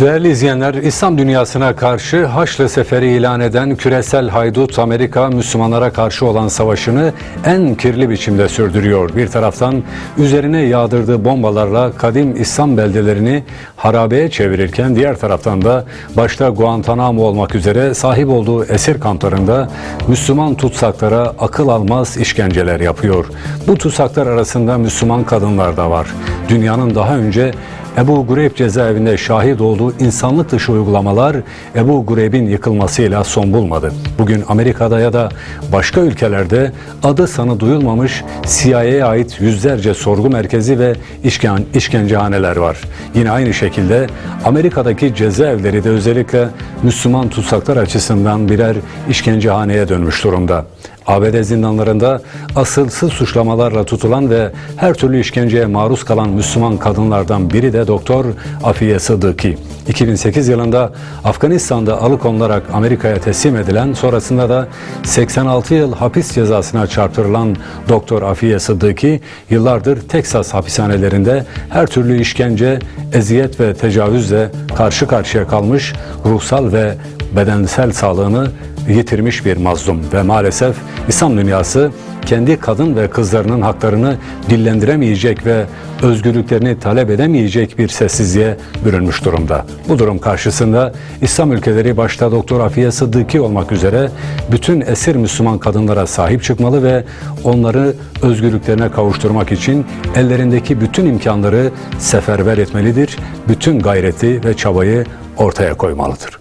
Değerli izleyenler, İslam dünyasına karşı Haçlı Seferi ilan eden küresel haydut Amerika Müslümanlara karşı olan savaşını en kirli biçimde sürdürüyor. Bir taraftan üzerine yağdırdığı bombalarla kadim İslam beldelerini harabeye çevirirken diğer taraftan da başta Guantanamo olmak üzere sahip olduğu esir kamplarında Müslüman tutsaklara akıl almaz işkenceler yapıyor. Bu tutsaklar arasında Müslüman kadınlar da var. Dünyanın daha önce Ebu Gureyb cezaevinde şahit olduğu insanlık dışı uygulamalar Ebu Gureyb'in yıkılmasıyla son bulmadı. Bugün Amerika'da ya da başka ülkelerde adı sanı duyulmamış CIA'ya ait yüzlerce sorgu merkezi ve işken, işkencehaneler var. Yine aynı şekilde Amerika'daki cezaevleri de özellikle Müslüman tutsaklar açısından birer işkencehaneye dönmüş durumda. ABD zindanlarında asılsız suçlamalarla tutulan ve her türlü işkenceye maruz kalan Müslüman kadınlardan biri de Doktor Afiye Sıddıki. 2008 yılında Afganistan'da alıkonularak Amerika'ya teslim edilen sonrasında da 86 yıl hapis cezasına çarptırılan Doktor Afiye Sıddıki yıllardır Teksas hapishanelerinde her türlü işkence, eziyet ve tecavüzle karşı karşıya kalmış ruhsal ve bedensel sağlığını yitirmiş bir mazlum ve maalesef İslam dünyası kendi kadın ve kızlarının haklarını dillendiremeyecek ve özgürlüklerini talep edemeyecek bir sessizliğe bürünmüş durumda. Bu durum karşısında İslam ülkeleri başta Doktor Afiye Sıddıki olmak üzere bütün esir Müslüman kadınlara sahip çıkmalı ve onları özgürlüklerine kavuşturmak için ellerindeki bütün imkanları seferber etmelidir, bütün gayreti ve çabayı ortaya koymalıdır.